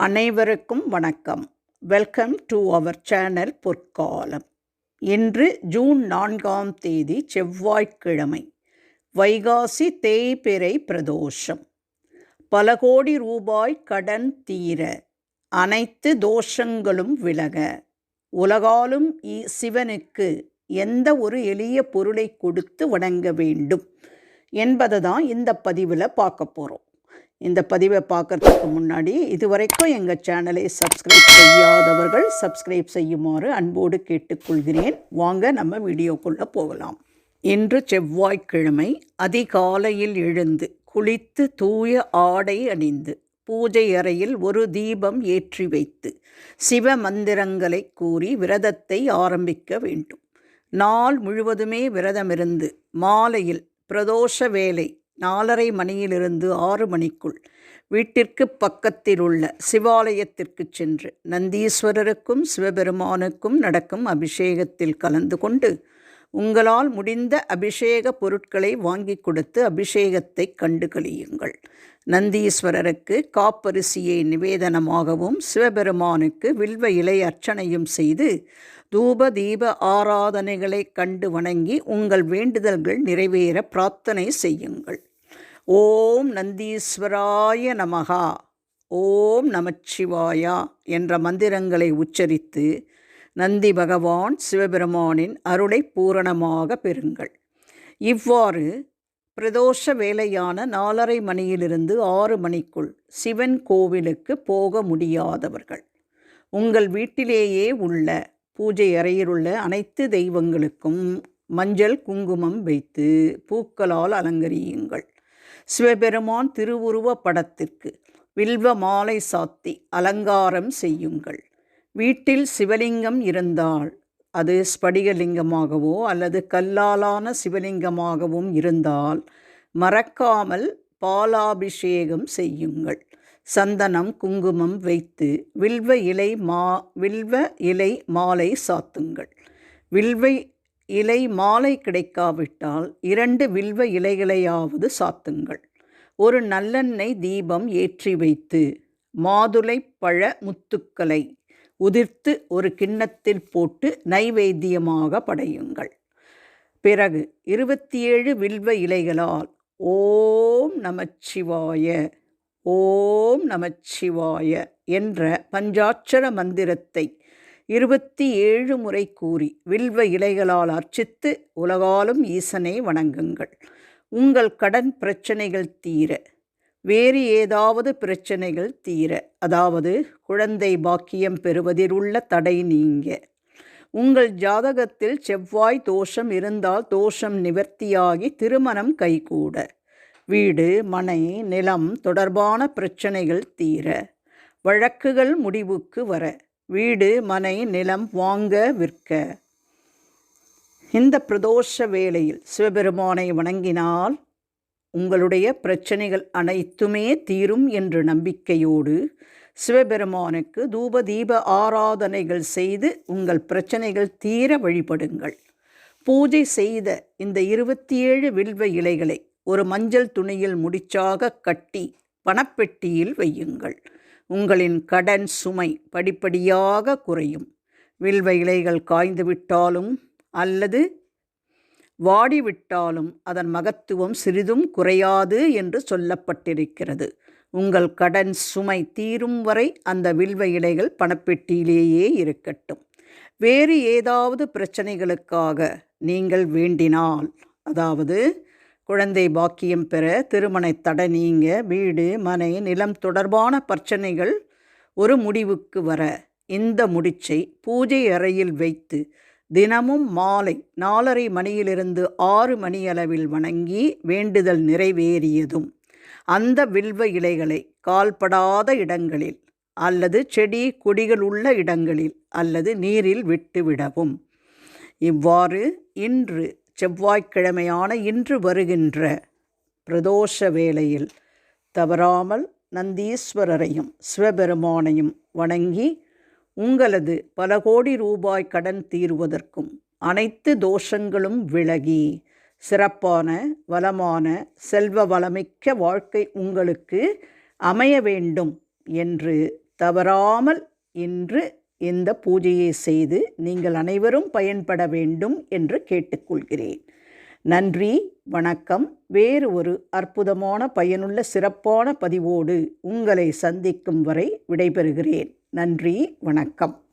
அனைவருக்கும் வணக்கம். Welcome to our channel பொற்காலம் இன்று ஜூன் நான்காம் தேதி செவ்வாய்க்கிழமை. வைகாசி தேய்பிறை பிரதோஷம். பல கோடி ரூபாய் கடன் தீர அனைத்து தோஷங்களும் விலக உலகாலும் இ- சிவனுக்கு எந்த ஒரு எளிய பொருளை கொடுத்து வணங்க வேண்டும் என்பதை தான் இந்த பதிவில் பார்க்க போகிறோம் இந்த பதிவை பார்க்கறதுக்கு முன்னாடி இதுவரைக்கும் எங்கள் சேனலை சப்ஸ்கிரைப் செய்யாதவர்கள் சப்ஸ்கிரைப் செய்யுமாறு அன்போடு கேட்டுக்கொள்கிறேன். வாங்க நம்ம வீடியோக்குள்ளே போகலாம். இன்று செவ்வாய்க்கிழமை அதிகாலையில் எழுந்து குளித்து தூய ஆடை அணிந்து பூஜை அறையில் ஒரு தீபம் ஏற்றி வைத்து சிவ மந்திரங்களை கூறி விரதத்தை ஆரம்பிக்க வேண்டும். நாள் முழுவதுமே விரதமிருந்து மாலையில் பிரதோஷ வேலை நாலரை மணியிலிருந்து ஆறு மணிக்குள் வீட்டிற்கு பக்கத்தில் உள்ள சிவாலயத்திற்கு சென்று நந்தீஸ்வரருக்கும் சிவபெருமானுக்கும் நடக்கும் அபிஷேகத்தில் கலந்து கொண்டு உங்களால் முடிந்த அபிஷேக பொருட்களை வாங்கி கொடுத்து அபிஷேகத்தை கண்டு கழியுங்கள். நந்தீஸ்வரருக்கு காப்பரிசியை நிவேதனமாகவும் சிவபெருமானுக்கு வில்வ இலை அர்ச்சனையும் செய்து தூப தீப ஆராதனைகளை கண்டு வணங்கி உங்கள் வேண்டுதல்கள் நிறைவேற பிரார்த்தனை செய்யுங்கள். ஓம் நந்தீஸ்வராய நமகா ஓம் நமச்சிவாயா என்ற மந்திரங்களை உச்சரித்து நந்தி பகவான் சிவபெருமானின் அருளை பூரணமாக பெறுங்கள். இவ்வாறு பிரதோஷ வேலையான நாலரை மணியிலிருந்து ஆறு மணிக்குள் சிவன் கோவிலுக்கு போக முடியாதவர்கள். உங்கள் வீட்டிலேயே உள்ள பூஜை அறையில் உள்ள அனைத்து தெய்வங்களுக்கும் மஞ்சள் குங்குமம் வைத்து பூக்களால் அலங்கரியுங்கள். சிவபெருமான் திருவுருவ படத்திற்கு வில்வ மாலை சாத்தி அலங்காரம் செய்யுங்கள். வீட்டில் சிவலிங்கம் இருந்தால் அது ஸ்படிகலிங்கமாகவோ அல்லது கல்லாலான சிவலிங்கமாகவும் இருந்தால் மறக்காமல் பாலாபிஷேகம் செய்யுங்கள். சந்தனம் குங்குமம் வைத்து வில்வ இலை மா வில்வ இலை மாலை சாத்துங்கள். வில்வை இலை மாலை கிடைக்காவிட்டால் இரண்டு வில்வ இலைகளையாவது சாத்துங்கள். ஒரு நல்லெண்ணெய் தீபம் ஏற்றி வைத்து மாதுளை பழ முத்துக்களை உதிர்த்து ஒரு கிண்ணத்தில் போட்டு நைவேத்தியமாக படையுங்கள். பிறகு இருபத்தி ஏழு வில்வ இலைகளால் ஓம் நமச்சிவாய ஓம் நமச்சிவாய என்ற பஞ்சாட்சர மந்திரத்தை இருபத்தி ஏழு முறை கூறி வில்வ இலைகளால் அர்ச்சித்து உலகாலும் ஈசனை வணங்குங்கள். உங்கள் கடன் பிரச்சனைகள் தீர வேறு ஏதாவது பிரச்சனைகள் தீர அதாவது குழந்தை பாக்கியம் பெறுவதில் உள்ள தடை நீங்க. உங்கள் ஜாதகத்தில் செவ்வாய் தோஷம் இருந்தால் தோஷம் நிவர்த்தியாகி திருமணம் கைகூட. வீடு மனை நிலம் தொடர்பான பிரச்சனைகள் தீர வழக்குகள் முடிவுக்கு வர வீடு மனை நிலம் வாங்க விற்க. இந்த பிரதோஷ வேளையில் சிவபெருமானை வணங்கினால் உங்களுடைய பிரச்சனைகள் அனைத்துமே தீரும் என்ற நம்பிக்கையோடு சிவபெருமானுக்கு தூப தீப ஆராதனைகள் செய்து உங்கள் பிரச்சனைகள் தீர வழிபடுங்கள். பூஜை செய்த இந்த இருபத்தி ஏழு வில்வ இலைகளை ஒரு மஞ்சள் துணியில் முடிச்சாக கட்டி பணப்பெட்டியில் வையுங்கள். உங்களின் கடன் சுமை படிப்படியாக குறையும். வில்வ இலைகள் காய்ந்து விட்டாலும் அல்லது வாடிவிட்டாலும் அதன் மகத்துவம் சிறிதும் குறையாது என்று சொல்லப்பட்டிருக்கிறது. உங்கள் கடன் சுமை தீரும் வரை அந்த வில்வ இலைகள் பணப்பெட்டியிலேயே இருக்கட்டும். வேறு ஏதாவது பிரச்சனைகளுக்காக நீங்கள் வேண்டினால் அதாவது குழந்தை பாக்கியம் பெற திருமண தடை நீங்க வீடு மனை நிலம் தொடர்பான பிரச்சனைகள் ஒரு முடிவுக்கு வர இந்த முடிச்சை பூஜை அறையில் வைத்து தினமும் மாலை நாலரை மணியிலிருந்து ஆறு மணி அளவில் வணங்கி வேண்டுதல் நிறைவேறியதும் அந்த வில்வ இலைகளை கால்படாத இடங்களில் அல்லது செடி கொடிகள் உள்ள இடங்களில் அல்லது நீரில் விட்டுவிடவும். இவ்வாறு இன்று செவ்வாய்க்கிழமையான இன்று வருகின்ற பிரதோஷ வேளையில் தவறாமல் நந்தீஸ்வரரையும் சிவபெருமானையும் வணங்கி உங்களது பல கோடி ரூபாய் கடன் தீருவதற்கும் அனைத்து தோஷங்களும் விலகி சிறப்பான வளமான செல்வ வளமிக்க வாழ்க்கை உங்களுக்கு அமைய வேண்டும் என்று தவறாமல் இன்று இந்த பூஜையை செய்து நீங்கள் அனைவரும் பயன்பட வேண்டும் என்று கேட்டுக்கொள்கிறேன். நன்றி வணக்கம். வேறு ஒரு அற்புதமான பயனுள்ள சிறப்பான பதிவோடு உங்களை சந்திக்கும் வரை விடைபெறுகிறேன். நன்றி வணக்கம்.